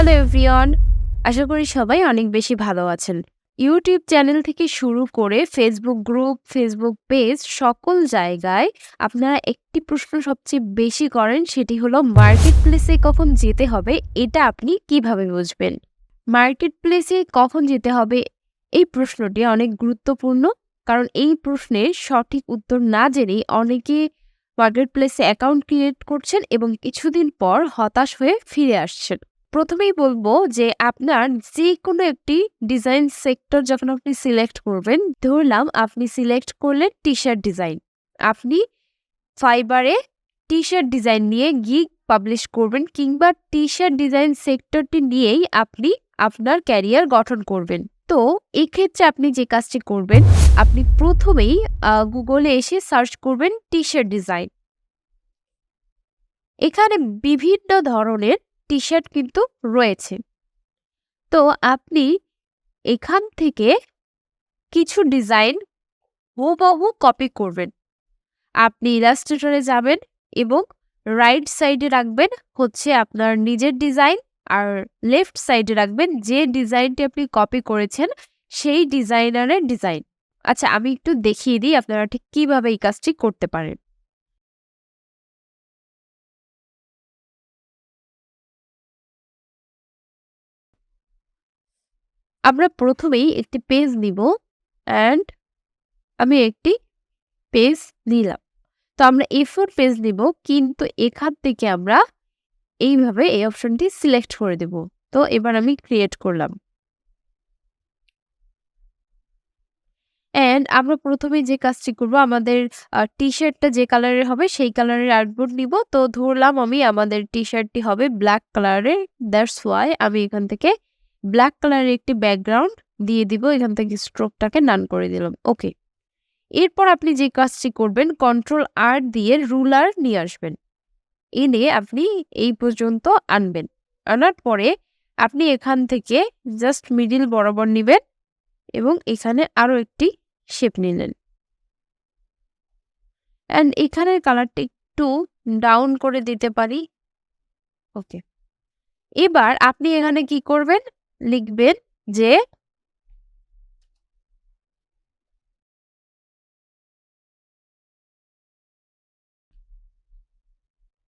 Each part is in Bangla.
হ্যালো এভরিওয়ান, আশা করি সবাই অনেক বেশি ভালো আছেন। ইউটিউব চ্যানেল থেকে শুরু করে ফেসবুক গ্রুপ, ফেসবুক পেজ সকল জায়গায় আপনারা একটি প্রশ্ন সবচেয়ে বেশি করেন, সেটি হলো মার্কেট প্লেসে কখন যেতে হবে? এটা আপনি কীভাবে বুঝবেন? মার্কেট প্লেসে কখন যেতে হবে? এই প্রশ্নটি অনেক গুরুত্বপূর্ণ, কারণ এই প্রশ্নের সঠিক উত্তর না জেনেই অনেকে মার্কেট প্লেসে অ্যাকাউন্ট ক্রিয়েট করছেন এবং কিছুদিন পর হতাশ হয়ে ফিরে আসছেন। প্রথমেই বলব যে আপনার যে কোনো একটি ডিজাইন সেক্টর যখন আপনি সিলেক্ট করবেন, ধরলাম আপনি সিলেক্ট করলেন টি শার্ট ডিজাইন আপনি ফাইবারে টি শার্ট ডিজাইন নিয়ে গিগ পাবলিশ করবেন কিংবা টি শার্ট ডিজাইন সেক্টরটি নিয়েই আপনি আপনার ক্যারিয়ার গঠন করবেন। তো এক্ষেত্রে আপনি যে কাজটি করবেন, আপনি প্রথমেই গুগলে এসে সার্চ করবেন টি শার্ট ডিজাইন এখানে বিভিন্ন ধরনের টি শার্ট কিন্তু রয়েছে। তো আপনি এখান থেকে কিছু ডিজাইন হুবহু কপি করবেন। আপনি ইলাস্ট্রেটরে যাবেন এবং রাইট সাইডে রাখবেন হচ্ছে আপনার নিজের ডিজাইন আর লেফট সাইডে রাখবেন যে ডিজাইনটি আপনি কপি করেছেন সেই ডিজাইনারের ডিজাইন। আচ্ছা আমি একটু দেখিয়ে দিই আপনারা ঠিক কীভাবে এই কাজটি করতে পারেন। আমরা প্রথমেই একটি পেজ নিব অ্যান্ড আমি একটি পেজ নিলাম। তো আমরা এ ফোর পেজ নিব, কিন্তু এখান থেকে আমরা এইভাবে এই অপশনটি সিলেক্ট করে দেব। তো এবার আমি ক্রিয়েট করলাম। অ্যান্ড আমরা প্রথমে যে কাজটি করব, আমাদের টি শার্টটা যে কালারের হবে, সেই কালারের আর্টবোর্ড নিব। তো ধরলাম আমি আমাদের টি শার্টটি হবে ব্ল্যাক কালারের দ্যাটস ওয়াই আমি এখান থেকে ব্ল্যাক কালারের একটি ব্যাকগ্রাউন্ড দিয়ে দিব, এখান থেকে স্ট্রোকটাকে নান করে দিলাম। ওকে এরপর আপনি যে কাজটি করবেন কন্ট্রোল আর দিয়ে রুলার নিয়ে আসবেন। এনে আপনি এই পর্যন্ত আনবেন। আনার পরে আপনি এখান থেকে জাস্ট মিডিল বরাবর নেবেন এবং এখানে আরও একটি শেপ নিলেন অ্যান্ড এখানের কালারটা একটু ডাউন করে দিতে পারি। ওকে এবার আপনি এখানে কি করবেন? লিখবেন যে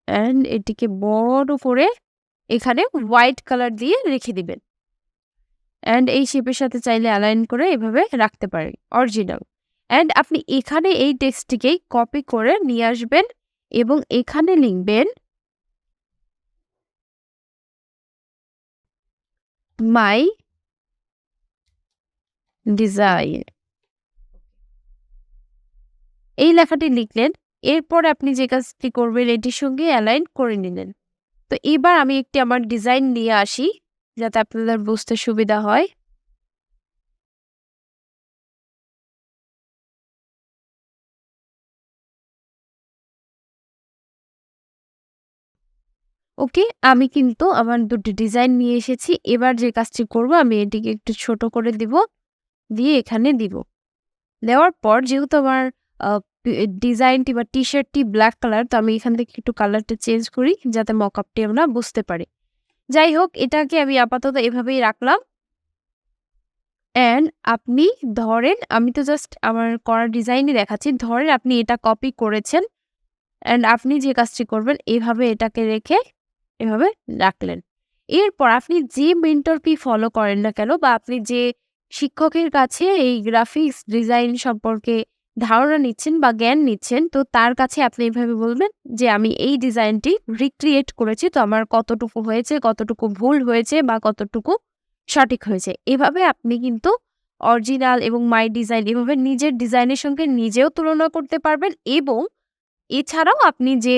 অ্যান্ড এটিকে বড় করে এখানে হোয়াইট কালার দিয়ে রেখে দিবেন। অ্যান্ড এই শেপের সাথে চাইলে অ্যালাইন করে এভাবে রাখতে পারেন অরিজিনাল অ্যান্ড আপনি এখানে এই টেক্সটটিকেই কপি করে নিয়ে আসবেন এবং এখানে লিখবেন মাই desire. এই লেখাটি লিখলেন, এরপর আপনি যে কাজটি করবেন, এটির সঙ্গে অ্যালাইন করে নিলেন। তো এবার আমি একটি আমার ডিজাইন নিয়ে আসি, যাতে আপনাদের বুঝতে সুবিধা হয়। ওকে? আমি কিন্তু আমার দুটি ডিজাইন নিয়ে এসেছি। এবার যে কাজটি করব, আমি এটিকে একটু ছোট করে দিব, দিয়ে এখানে দিব। দেওয়ার পর যেহেতু আমার ডিজাইনটি বা টি শার্টটি ব্ল্যাক কালার, তো আমি এখান থেকে একটু কালারটা চেঞ্জ করি, যাতে মকআপটি আমরা বুঝতে পারি। যাই হোক, এটাকে আমি আপাতত এভাবেই রাখলাম। অ্যান্ড আপনি ধরেন, আমি তো জাস্ট আমার করা ডিজাইনই দেখাচ্ছি, ধরেন আপনি এটা কপি করেছেন। অ্যান্ড আপনি যে কাজটি করবেন, এভাবে এটাকে রেখে এভাবে রাখলেন। এরপর আপনি যে মেন্টরকে ফলো করেন না কেন বা আপনি যে শিক্ষকের কাছে এই গ্রাফিক্স ডিজাইন সম্পর্কে ধারণা নিচ্ছেন বা জ্ঞান নিচ্ছেন, তো তার কাছে আপনি এভাবে বলবেন যে, আমি এই ডিজাইনটি রিক্রিয়েট করেছি, তো আমার কতটুকু হয়েছে, কতটুকু ভুল হয়েছে বা কতটুকু সঠিক হয়েছে। এভাবে আপনি কিন্তু অরিজিনাল এবং মাই ডিজাইন এভাবে নিজের ডিজাইনের সঙ্গে নিজেও তুলনা করতে পারবেন এবং এছাড়াও আপনি যে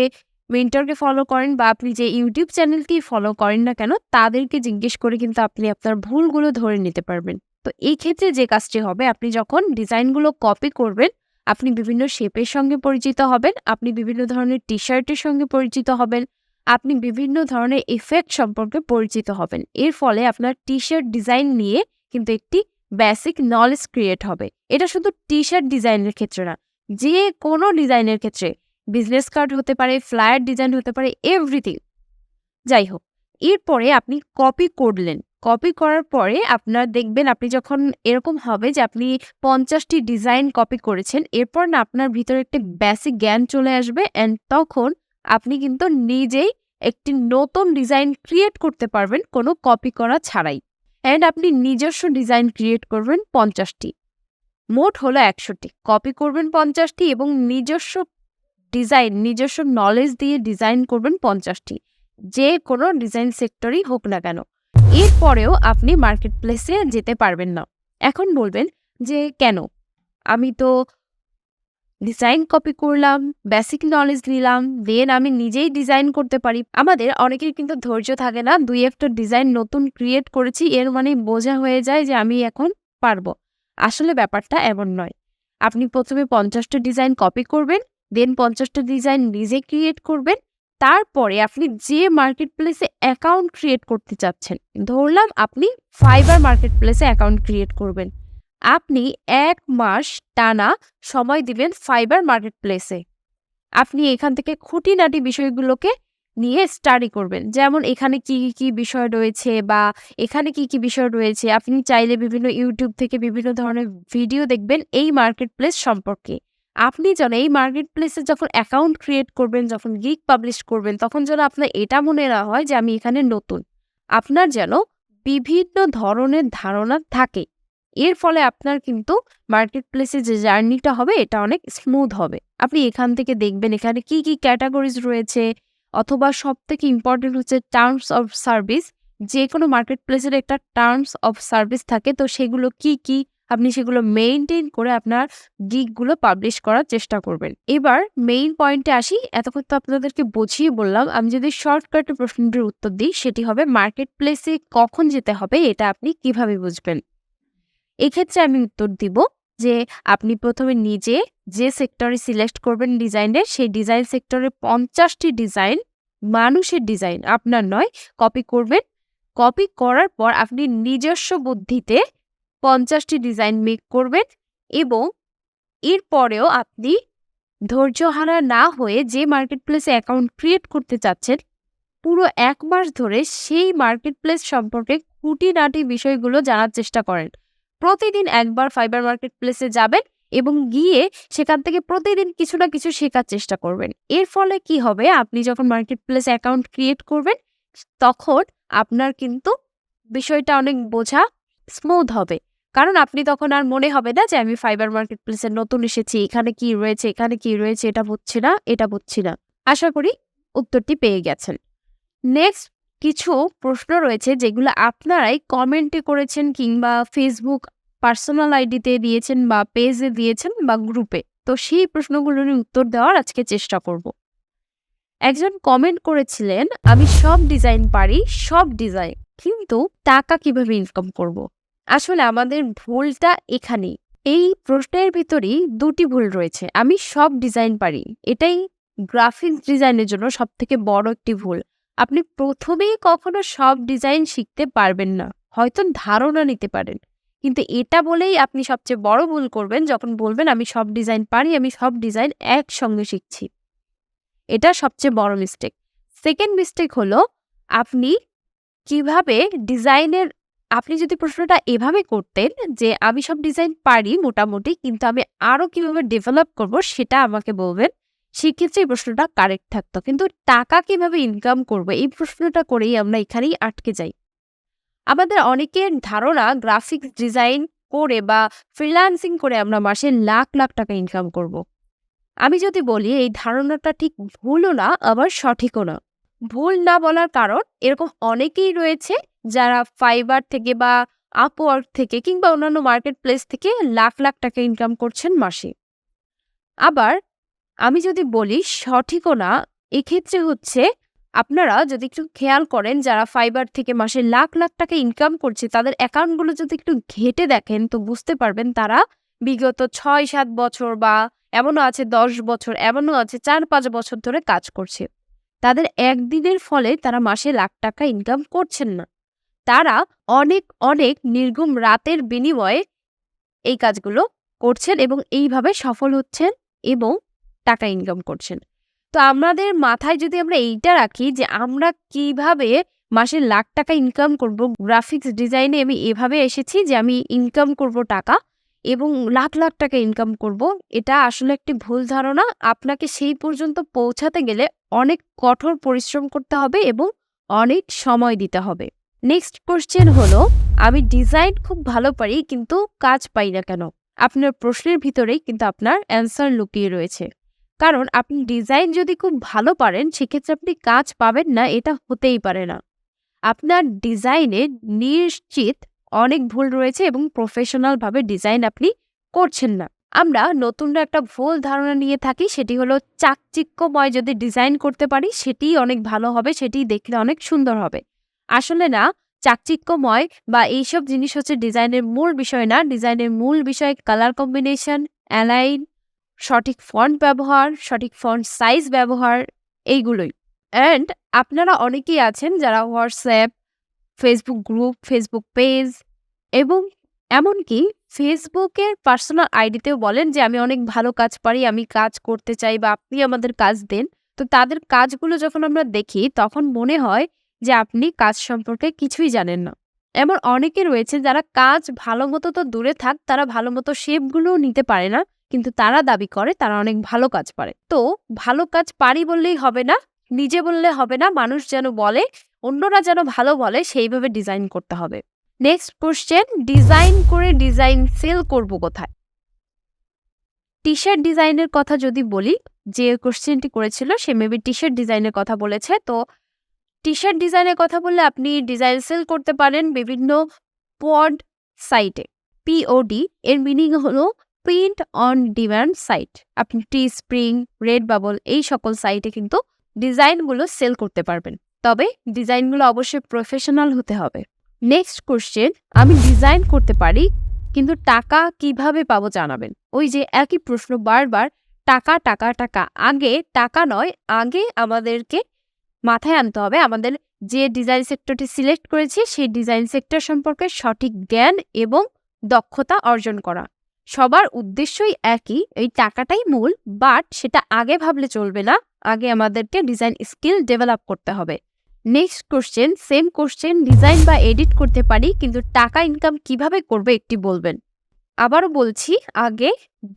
মেন্টরকে ফলো করেন বা আপনি যে ইউটিউব চ্যানেলটি ফলো করেন না কেন, তাদেরকে জিজ্ঞেস করে কিন্তু আপনি আপনার ভুলগুলো ধরে নিতে পারবেন। তো এই ক্ষেত্রে যে কাজটি হবে, আপনি যখন ডিজাইনগুলো কপি করবেন, আপনি বিভিন্ন শেপের সঙ্গে পরিচিত হবেন, আপনি বিভিন্ন ধরনের টি শার্টের সঙ্গে পরিচিত হবেন, আপনি বিভিন্ন ধরনের ইফেক্ট সম্পর্কে পরিচিত হবেন। এর ফলে আপনার টি শার্ট ডিজাইন নিয়ে কিন্তু একটি বেসিক নলেজ ক্রিয়েট হবে। এটা শুধু টি শার্ট ডিজাইনের ক্ষেত্রে না, যে কোনো ডিজাইনের ক্ষেত্রে বিজনেস কার্ড হতে পারে ফ্লায়ার ডিজাইন হতে পারে এভরিথিং যাই হোক, এরপরে আপনি কপি করলেন। কপি করার পরে আপনার দেখবেন আপনি যখন এরকম হবে যে আপনি পঞ্চাশটি ডিজাইন কপি করেছেন। এরপর না আপনার ভিতরে একটি বেসিক জ্ঞান চলে আসবে অ্যান্ড তখন আপনি কিন্তু নিজেই একটি নতুন ডিজাইন ক্রিয়েট করতে পারবেন কোনো কপি করা ছাড়াই। অ্যান্ড আপনি নিজস্ব ডিজাইন ক্রিয়েট করবেন পঞ্চাশটি মোট হলো ১০০ টি। কপি করবেন পঞ্চাশটি এবং নিজস্ব ডিজাইন, নিজস্ব নলেজ দিয়ে ডিজাইন করবেন পঞ্চাশটি যে কোনো ডিজাইন সেক্টরেই হোক না কেন। এরপরেও আপনি মার্কেট প্লেসে যেতে পারবেন না। এখন বলবেন যে কেন? আমি তো ডিজাইন কপি করলাম, বেসিক নলেজ নিলাম, দেন আমি নিজেই ডিজাইন করতে পারি। আমাদের অনেকের কিন্তু ধৈর্য থাকে না। ২-১ টা ডিজাইন নতুন ক্রিয়েট করেছি এর মানে বোঝা হয়ে যায় যে আমি এখন পারব। আসলে ব্যাপারটা এমন নয়। আপনি ১ম এ ৫০ টা ডিজাইন কপি করবেন, দেন ৫০ টা ডিজাইন নিজে ক্রিয়েট করবেন। তারপরে আপনি যে মার্কেট প্লেসে অ্যাকাউন্ট ক্রিয়েট করতে চাচ্ছেন, ধরলাম আপনি ফাইবার মার্কেট প্লেসে অ্যাকাউন্ট ক্রিয়েট করবেন। আপনি এক মাস টানা সময় দিবেন ফাইবার মার্কেট প্লেসে। আপনি এখান থেকে খুঁটিনাটি বিষয়গুলোকে নিয়ে স্টাডি করবেন। যেমন এখানে কি, কি বিষয় রয়েছে বা এখানে কি, কি বিষয় রয়েছে। আপনি চাইলে বিভিন্ন ইউটিউব থেকে বিভিন্ন ধরনের ভিডিও দেখবেন এই মার্কেট প্লেস সম্পর্কে। আপনি যেন এই মার্কেট প্লেসে যখন অ্যাকাউন্ট ক্রিয়েট করবেন, যখন গিগ পাবলিশ করবেন তখন যেন আপনার এটা মনে না হয় যে আমি এখানে নতুন। আপনার যেন বিভিন্ন ধরনের ধারণা থাকে। এর ফলে আপনার কিন্তু মার্কেট প্লেসে যে জার্নিটা হবে এটা অনেক স্মুথ হবে। আপনি এখান থেকে দেখবেন এখানে কি, কি ক্যাটাগরিজ রয়েছে অথবা সব থেকে ইম্পোর্টেন্ট হচ্ছে টার্মস অফ সার্ভিস। যেকোনো মার্কেট প্লেসের একটা টার্মস অফ সার্ভিস থাকে তো সেগুলো কি, কি আপনি সেগুলো মেইনটেইন করে আপনার গিগগুলো পাবলিশ করার চেষ্টা করবেন। এবার মেইন পয়েন্টে আসি। এতক্ষণ তো আপনাদেরকে বুঝিয়ে বললাম। আমি যদি শর্টকাটে প্রশ্নটির উত্তর দিই, সেটি হবে মার্কেট প্লেসে কখন যেতে হবে, এটা আপনি কীভাবে বুঝবেন? এক্ষেত্রে আমি উত্তর দিব যে আপনি প্রথমে নিজে যে সেক্টরে সিলেক্ট করবেন ডিজাইনের সেই ডিজাইন সেক্টরে পঞ্চাশটি ডিজাইন মানুষের ডিজাইন আপনার নয় কপি করবেন। কপি করার পর আপনি নিজস্ব বুদ্ধিতে ৫০ টি ডিজাইন মেক করবেন এবং এরপরেও আপনি ধৈর্যহারা না হয়ে যে মার্কেট প্লেসে অ্যাকাউন্ট ক্রিয়েট করতে চাচ্ছেন, পুরো এক মাস ধরে সেই মার্কেট প্লেস সম্পর্কে খুঁটিনাটি বিষয়গুলো জানার চেষ্টা করেন। প্রতিদিন একবার ফাইবার মার্কেট প্লেসে যাবেন এবং গিয়ে সেখান থেকে প্রতিদিন কিছু না কিছু শেখার চেষ্টা করবেন। এর ফলে কি হবে আপনি যখন মার্কেট প্লেসে অ্যাকাউন্ট ক্রিয়েট করবেন তখন আপনার কিন্তু বিষয়টা অনেক বোঝা স্মুথ হবে। কারণ আপনি তখন আর মনে হবে না যে আমি ফাইবার মার্কেট প্লেসে নতুন এসেছি। এখানে কি রয়েছে, এখানে কি রয়েছে এটা বুঝছি না, এটা বুঝছি না। আশা করি উত্তরটি পেয়ে গেছেন। নেক্সট কিছু প্রশ্ন রয়েছে যেগুলো আপনারাই কমেন্টে করেছেন কিংবা ফেসবুক পার্সোনাল আইডিতে দিয়েছেন বা পেজে দিয়েছেন বা গ্রুপে। তো সেই প্রশ্নগুলোর উত্তর দেওয়ার আজকে চেষ্টা করব। একজন কমেন্ট করেছিলেন, "আমি সব ডিজাইন পারি, সব ডিজাইন। কিন্তু টাকা কীভাবে ইনকাম করব?" আসলে আমাদের ভুলটা এখানেই। এই প্রশ্নের ভিতরেই দুটি ভুল রয়েছে। আমি সব ডিজাইন পারি। এটাই গ্রাফিক্স ডিজাইনের জন্য সবথেকে বড় একটি ভুল। আপনি ১ম এই কখনো সব ডিজাইন শিখতে পারবেন না। হয়তো ধারণা নিতে পারেন। কিন্তু এটা বলেই আপনি সবচেয়ে বড় ভুল করবেন যখন বলবেন আমি সব ডিজাইন পারি, আমি সব ডিজাইন একসঙ্গে শিখছি। এটা সবচেয়ে বড় মিস্টেক। সেকেন্ড মিস্টেক হলো আপনি কীভাবে ডিজাইনের আপনি যদি প্রশ্নটা এভাবে করতেন যে আমি সব ডিজাইন পারি মোটামুটি কিন্তু আমি আরও কীভাবে ডেভেলপ করব সেটা আমাকে বলবেন। সেক্ষেত্রে এই প্রশ্নটা কারেক্ট থাকতো। কিন্তু টাকা কীভাবে ইনকাম করব এই প্রশ্নটা করেই আমরা এখানেই আটকে যাই। আমাদের অনেকের ধারণা গ্রাফিক্স ডিজাইন করে বা ফ্রিল্যান্সিং করে আমরা মাসে লাখ, লাখ টাকা ইনকাম করব। আমি যদি বলি এই ধারণাটা ঠিক ভুলও না আবার সঠিকও না। ভুল না বলার কারণ এরকম অনেকেই রয়েছে যারা ফাইবার থেকে বা আপওয়ার্ক থেকে কিংবা অন্যান্য মার্কেট প্লেস থেকে লাখ, লাখ টাকা ইনকাম করছেন মাসে। আবার আমি যদি বলি সঠিকও না, এক্ষেত্রে হচ্ছে আপনারা যদি একটু খেয়াল করেন যারা ফাইবার থেকে মাসে লাখ, লাখ টাকা ইনকাম করছে তাদের অ্যাকাউন্টগুলো যদি একটু ঘেঁটে দেখেন তো বুঝতে পারবেন তারা বিগত ৬-৭ বছর বা এমনও আছে ১০ বছর, এমনও আছে ৪-৫ বছর ধরে কাজ করছে। তাদের একদিনের ফলে তারা মাসে লাখ টাকা ইনকাম করছেন না। তারা অনেক, অনেক নির্ঘুম রাতের বিনিময়ে এই কাজগুলো করছেন এবং এইভাবে সফল হচ্ছেন এবং টাকা ইনকাম করছেন। তো আমাদের মাথায় যদি আমরা এইটা রাখি যে আমরা কীভাবে মাসে লাখ টাকা ইনকাম করব গ্রাফিক্স ডিজাইনে আমি এভাবে এসেছি যে আমি ইনকাম করব টাকা এবং লাখ লাখ টাকা ইনকাম করব এটা আসলে একটি ভুল ধারণা আপনাকে সেই পর্যন্ত পৌঁছাতে গেলে অনেক কঠোর পরিশ্রম করতে হবে এবং অনেক সময় দিতে হবে নেক্সট কোশ্চেন হলো, আমি ডিজাইন খুব ভালো পারি, কিন্তু কাজ পাই না কেন? আপনার প্রশ্নের ভিতরেই কিন্তু আপনার অ্যান্সার লুকিয়ে রয়েছে। কারণ আপনি ডিজাইন যদি খুব ভালো পারেন, সেক্ষেত্রে আপনি কাজ পাবেন না, এটা হতেই পারে না। আপনার ডিজাইনে নিশ্চিত অনেক ভুল রয়েছে এবং প্রফেশনালভাবে ডিজাইন আপনি করছেন না। আমরা নতুনরা একটা ভুল ধারণা নিয়ে থাকি, সেটি হলো চাকচিক্যময় যদি ডিজাইন করতে পারি, সেটিই অনেক ভালো হবে সেটি দেখলে অনেক সুন্দর হবে। আসলে না, চাকচিক্যময় বা এইসব জিনিস হচ্ছে ডিজাইনের মূল বিষয় না। ডিজাইনের মূল বিষয় কালার কম্বিনেশন অ্যালাইন সঠিক ফন্ট ব্যবহার, সঠিক ফন্ট সাইজ ব্যবহার, এইগুলোই। অ্যান্ড আপনারা অনেকেই আছেন যারা WhatsApp Facebook group Facebook page এবং এমনকি ফেসবুকের পার্সোনাল আইডিতেও বলেন যে, আমি অনেক ভালো কাজ পারি, আমি কাজ করতে চাই বা আপনি আমাদের কাজ দেন। তো তাদের কাজগুলো যখন আমরা দেখি, তখন মনে হয় যে আপনি কাজ সম্পর্কে কিছুই জানেন না। এমন অনেকে রয়েছে যারা কাজ ভালো মতো তো দূরে থাক, তারা ভালো মতো শেপগুলোও নিতে পারে না, কিন্তু তারা দাবি করে তারা অনেক ভালো কাজ পারে। তো ভালো কাজ পারি বললেই হবে না, নিজে বললে হবে না, মানুষ যেন বলে, অন্যরা যেন ভালো বলে, সেইভাবে ডিজাইন করতে হবে। নেক্সট কোশ্চেন, ডিজাইন করে ডিজাইন সেল করব কোথায়? টি শার্ট ডিজাইনের কথা যদি বলি, যে কোশ্চেনটি করেছিল সে মেবি টি শার্ট ডিজাইনের কথা বলেছে, তো টি শার্ট ডিজাইনের কথা বললে আপনি ডিজাইন সেল করতে পারেন বিভিন্ন পড সাইটে পিওডি এর মিনিং হলো প্রিন্ট অন ডিমান্ড সাইট আপনি টি স্প্রিং রেড বাবল এই সকল সাইটে কিন্তু ডিজাইনগুলো সেল করতে পারবেন। তবে ডিজাইনগুলো অবশ্যই প্রফেশনাল হতে হবে। নেক্সট কোশ্চেন আমি ডিজাইন করতে পারি, কিন্তু টাকা কীভাবে পাবো জানাবেন। ওই যে একই প্রশ্ন বারবার, টাকা টাকা টাকা। আগে টাকা নয়, আগে আমাদেরকে মাথায় আনতে হবে। আমাদের যে ডিজাইন সেক্টরটি সিলেক্ট করেছি, সেই ডিজাইন সেক্টর সম্পর্কে সঠিক জ্ঞান এবং দক্ষতা অর্জন করা। সবার উদ্দেশ্যই একই, এই টাকাটাই মূল বাট সেটা আগে ভাবলে চলবে না। আগে আমাদেরকে ডিজাইন স্কিল ডেভেলপ করতে হবে। Next question same question design বা এডিট করতে পারি, কিন্তু টাকা ইনকাম কীভাবে করবে একটি বলবেন? আবারও বলছি, আগে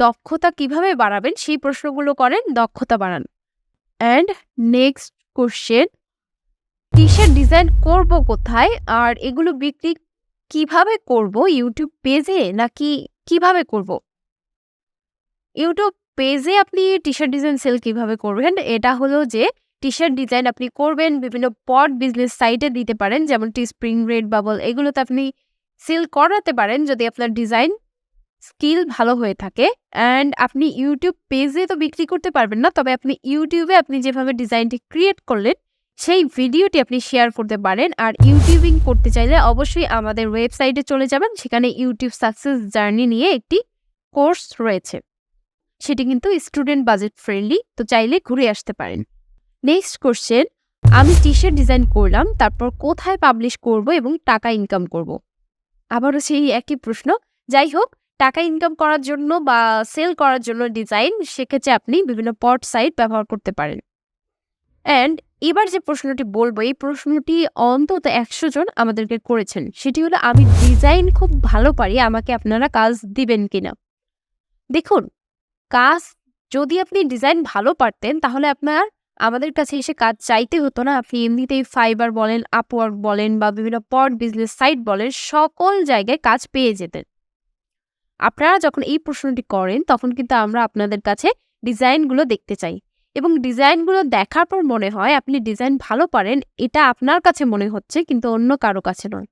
দক্ষতা কীভাবে বাড়াবেন, সেই প্রশ্নগুলো করেন, দক্ষতা বাড়ান। And next question T shirt design করব কোথায় আর এগুলো বিক্রি কীভাবে করব? ইউটিউব পেজে নাকি কীভাবে করব? ইউটিউব পেজে আপনি টি শার্ট ডিজাইন সেল কীভাবে করবেন? এটা হলো যে টি শার্ট ডিজাইন আপনি করবেন, বিভিন্ন পট বিজনেস সাইটে দিতে পারেন, যেমন টি স্প্রিং রেড বাবল এগুলোতে আপনি সেল করাতে পারেন, যদি আপনার ডিজাইন স্কিল ভালো হয়ে থাকে অ্যান্ড আপনি ইউটিউব পেজে তো বিক্রি করতে পারবেন না, তবে আপনি ইউটিউবে আপনি যেভাবে ডিজাইনটি ক্রিয়েট করলেন, সেই ভিডিওটি আপনি শেয়ার করতে পারেন। আর ইউটিউবিং করতে চাইলে অবশ্যই আমাদের ওয়েবসাইটে চলে যাবেন, সেখানে ইউটিউব সাকসেস জার্নি নিয়ে একটি কোর্স রয়েছে। সেটি কিন্তু স্টুডেন্ট বাজেট ফ্রেন্ডলি, তো চাইলে ঘুরে আসতে পারেন। নেক্সট কোশ্চেন, আমি টি শার্ট ডিজাইন করলাম, তারপর কোথায় পাবলিশ করব এবং টাকা ইনকাম করব? আবারও সেই একই প্রশ্ন। যাই হোক টাকা ইনকাম করার জন্য বা সেল করার জন্য ডিজাইন, সেক্ষেত্রে আপনি বিভিন্ন পট সাইট ব্যবহার করতে পারেন। অ্যান্ড এবার যে প্রশ্নটি বলব, এই প্রশ্নটি অন্তত একশো জন আমাদেরকে করেছেন। সেটি হলো, আমি ডিজাইন খুব ভালো পারি, আমাকে আপনারা কাজ দিবেন কিনা? দেখুন, কাজ যদি আপনি ডিজাইন ভালো পারতেন, তাহলে আপনার, আমাদের কাছে এসে কাজ চাইতে হতো না। আপনি এমনিতেই ফাইবার বলেন, আপওয়ার্ক বলেন বা বিভিন্ন পট, বিজনেস সাইট বলেন, সকল জায়গায় কাজ পেয়ে যেতেন। আপনারা যখন এই প্রশ্নটি করেন, তখন কিন্তু আমরা আপনাদের কাছে ডিজাইনগুলো দেখতে চাই। এবং ডিজাইনগুলো দেখার পর মনে হয় আপনি ডিজাইন ভালো পারেন, এটা আপনার কাছে মনে হচ্ছে, কিন্তু অন্য কারও কাছে নয়।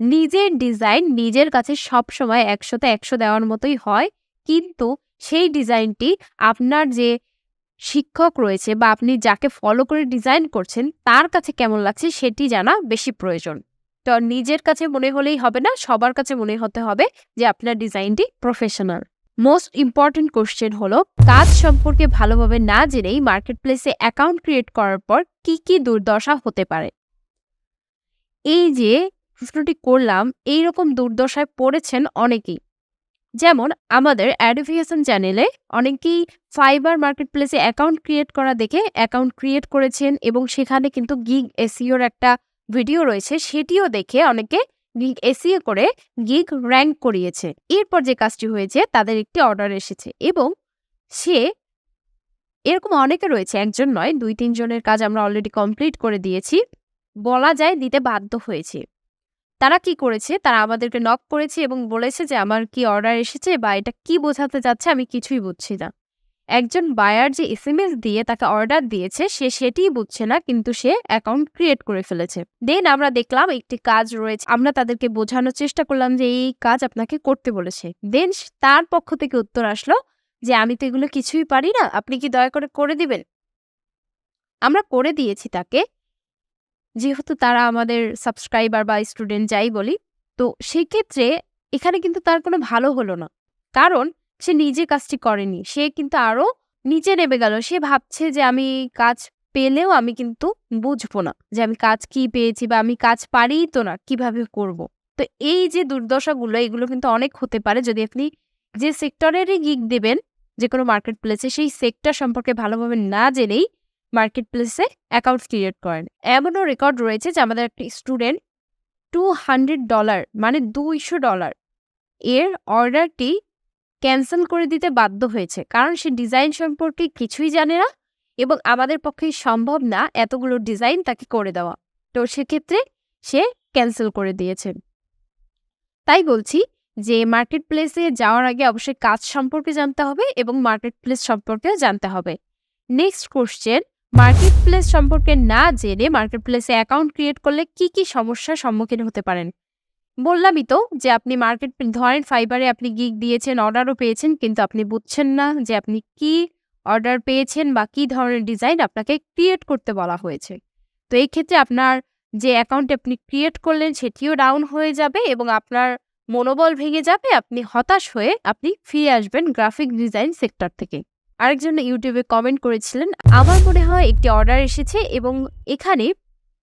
নিজের ডিজাইন নিজের কাছে সব সময় একশোতে একশো দেওয়ার মতোই হয়, কিন্তু সেই ডিজাইনটি আপনার যে শিক্ষক রয়েছে বা আপনি যাকে ফলো করে ডিজাইন করছেন, তার কাছে কেমন লাগছে সেটি জানা বেশি প্রয়োজন। তো নিজের কাছে মনে হলেই হবে না, সবার কাছে মনে হতে হবে যে আপনার ডিজাইনটি প্রফেশনাল মোস্ট ইম্পর্টেন্ট কোশ্চেন হলো, কাজ সম্পর্কে ভালোভাবে না জেনেই মার্কেট প্লেসে অ্যাকাউন্ট ক্রিয়েট করার পর কি কি দুর্দশা হতে পারে? এই যে প্রশ্নটি করলাম এই রকম দুর্দশায় পড়েছেন অনেকেই। যেমন আমাদের অ্যাডোভিয়েশন চ্যানেলে অনেকেই ফাইবার মার্কেট প্লেসে অ্যাকাউন্ট ক্রিয়েট করা দেখে অ্যাকাউন্ট ক্রিয়েট করেছেন এবং সেখানে কিন্তু গিগ এসিওর একটা ভিডিও রয়েছে সেটিও দেখে অনেকে গিগ এসিও করে গিগ র্যাঙ্ক করিয়েছে। এরপর যে কাজটি হয়েছে তাদের একটি অর্ডার এসেছে এবং সে এরকম অনেকে রয়েছে, একজন নয়, দুই তিনজনের কাজ আমরা অলরেডি কমপ্লিট করে দিয়েছি। বলা যায় দিতে বাধ্য হয়েছে। তারা কি করেছে? তারা আমাদেরকে নক করেছে এবং বলেছে যে আমার কি অর্ডার এসেছে বা এটা কি বোঝাতে যাচ্ছে আমি কিছুই বুঝছি না। একজন বায়ার যে এস এম এস দিয়ে তাকে অর্ডার দিয়েছে, সে সেটিই বুঝছে না, কিন্তু সে অ্যাকাউন্ট ক্রিয়েট করে ফেলেছে। দেন আমরা দেখলাম একটি কাজ রয়েছে। আমরা তাদেরকে বোঝানোর চেষ্টা করলাম যে এই কাজ আপনাকে করতে বলেছে। দেন তার পক্ষ থেকে উত্তর আসলো যে, আমি তো এগুলো কিছুই পারি না, আপনি কি দয়া করে করে দিবেন? আমরা করে দিয়েছি তাকে। যেহেতু তারা আমাদের সাবস্ক্রাইবার বা স্টুডেন্ট যাই বলি, তো সেক্ষেত্রে এখানে কিন্তু তার কোনো ভালো হলো না। কারণ সে নিজে কাজটি করেনি। সে কিন্তু আরও নিচে নেমে গেল। সে ভাবছে যে আমি কাজ পেলেও আমি কিন্তু বুঝব না যে আমি কাজ কি পেয়েছি বা আমি কাজ পারিই তো না, কীভাবে করব। তো এই যে দুর্দশাগুলো, এগুলো কিন্তু অনেক হতে পারে যদি আপনি যে সেক্টরেরই গিগ দেবেন, যে কোনো মার্কেট প্লেসে সেই সেক্টর সম্পর্কে ভালোভাবে না জেনেই মার্কেট প্লেসে অ্যাকাউন্ট ক্রিয়েট করেন। এমনও রেকর্ড রয়েছে যে আমাদের একটি স্টুডেন্ট টু হান্ড্রেড ডলার মানে দুইশো ডলার এর অর্ডারটি ক্যান্সেল করে দিতে বাধ্য হয়েছে। কারণ সে ডিজাইন সম্পর্কে কিছুই জানে না এবং আমাদের পক্ষে সম্ভব না এতগুলো ডিজাইন তাকে করে দেওয়া। তো সেক্ষেত্রে সে ক্যান্সেল করে দিয়েছে। তাই বলছি যে মার্কেট প্লেসে যাওয়ার আগে অবশ্যই কাজ সম্পর্কে জানতে হবে এবং মার্কেট প্লেস সম্পর্কেও জানতে হবে। নেক্সট কোশ্চেন মার্কেট প্লেস সম্পর্কে না জেনে মার্কেট প্লেসে অ্যাকাউন্ট ক্রিয়েট করলে কি কি সমস্যার সম্মুখীন হতে পারেন? বললামই তো যে আপনি মার্কেট ধরেন ফাইবারে আপনি গিগ দিয়েছেন, অর্ডারও পেয়েছেন, কিন্তু আপনি বুঝছেন না যে আপনি কি অর্ডার পেয়েছেন বা কি ধরনের ডিজাইন আপনাকে ক্রিয়েট করতে বলা হয়েছে। তো এই ক্ষেত্রে আপনার যে অ্যাকাউন্ট আপনি ক্রিয়েট করলেন সেটিও ডাউন হয়ে যাবে এবং আপনার মনোবল ভেঙে যাবে, আপনি হতাশ হয়ে আপনি ফিরে আসবেন গ্রাফিক ডিজাইন সেক্টর থেকে। আরেকজন ইউটিউবে কমেন্ট করেছিলেন, আমার মনে হয় একটি অর্ডার এসেছে এবং এখানে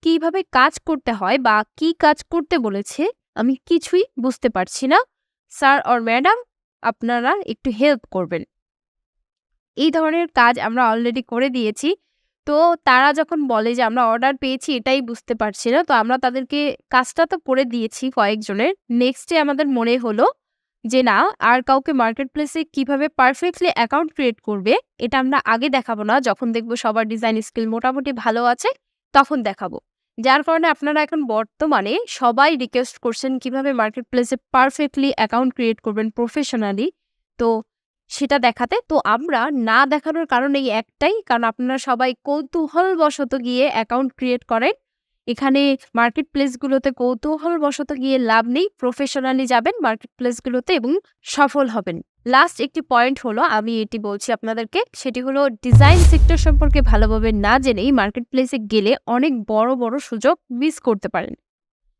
কীভাবে কাজ করতে হয় বা কি কাজ করতে বলেছে? আমি কিছুই বুঝতে পারছি না। স্যার অর ম্যাডাম, আপনারা একটু হেল্প করবেন। এই ধরনের কাজ আমরা অলরেডি করে দিয়েছি। তো তারা যখন বলে যে আমরা অর্ডার পেয়েছি, এটাই বুঝতে পারছি না, তো আমরা তাদেরকে কাজটা তো করে দিয়েছি কয়েকজনের। নেক্সটে আমাদের মনে হলো যে না, আর কাউকে মার্কেট প্লেসে কীভাবে পারফেক্টলি অ্যাকাউন্ট ক্রিয়েট করবে, এটা আমরা আগে দেখাবো না। যখন দেখব সবার ডিজাইন স্কিল মোটামুটি ভালো আছে, তখন দেখাবো। যার কারণে আপনারা এখন বর্তমানে সবাই রিকোয়েস্ট করছেন কীভাবে মার্কেট প্লেসে পারফেক্টলি অ্যাকাউন্ট ক্রিয়েট করবেন প্রফেশনালি তো সেটা দেখাতে। তো আমরা না দেখানোর কারণ এই একটাই, কারণ আপনারা সবাই কৌতূহলবশত গিয়ে অ্যাকাউন্ট ক্রিয়েট করেন। এখানে মার্কেট প্লেসগুলোতে কৌতূহলবশত গিয়ে লাভ নেই, প্রফেশনালি যাবেন মার্কেট প্লেসগুলোতে এবং সফল হবেন। লাস্ট একটি পয়েন্ট হলো, আমি এটি বলছি আপনাদেরকে, সেটি হলো ডিজাইন সেক্টর সম্পর্কে ভালোভাবে না জেনেই মার্কেট প্লেসে গেলে অনেক বড় বড় সুযোগ মিস করতে পারেন।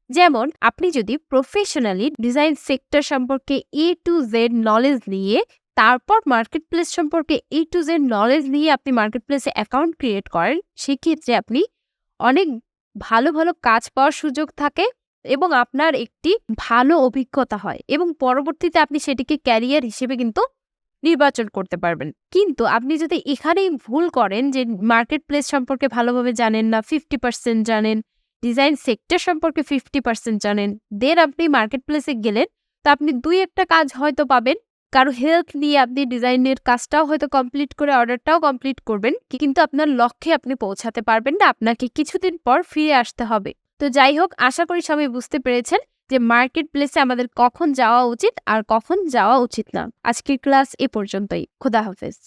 যেমন, আপনি যদি প্রফেশনালি ডিজাইন সেক্টর সম্পর্কে এ টু জেড নলেজ নিয়ে, তারপর মার্কেট প্লেস সম্পর্কে এ টু জেড নলেজ নিয়ে আপনি মার্কেট প্লেসে অ্যাকাউন্ট ক্রিয়েট করেন, সেক্ষেত্রে আপনি অনেক ভালো ভালো কাজ পাওয়ার সুযোগ থাকে এবং আপনার একটি ভালো অভিজ্ঞতা হয় এবং পরবর্তীতে আপনি সেটিকে ক্যারিয়ার হিসেবে কিন্তু নির্বাচন করতে পারবেন। কিন্তু আপনি যদি এখানেই ভুল করেন যে মার্কেট প্লেস সম্পর্কে ভালোভাবে জানেন না, ফিফটি পার্সেন্ট জানেন, ডিজাইন সেক্টর সম্পর্কে ফিফটি পার্সেন্ট জানেন, দেন আপনি মার্কেট প্লেসে গেলেন, তো আপনি দুই একটা কাজ হয়তো পাবেন কারও হেল্প নিয়ে আপনি ডিজাইনের কাজটাও হয়তো কমপ্লিট করে অর্ডারটাও কমপ্লিট করবেন কিন্তু আপনার লক্ষ্যে আপনি পৌঁছাতে পারবেন না, আপনাকে কিছুদিন পর ফিরে আসতে হবে। তো যাই হোক, আশা করি সবাই বুঝতে পেরেছেন যে মার্কেট প্লেসে আমাদের কখন যাওয়া উচিত আর কখন যাওয়া উচিত না। আজকের ক্লাস এ পর্যন্তই। খোদা হাফেজ।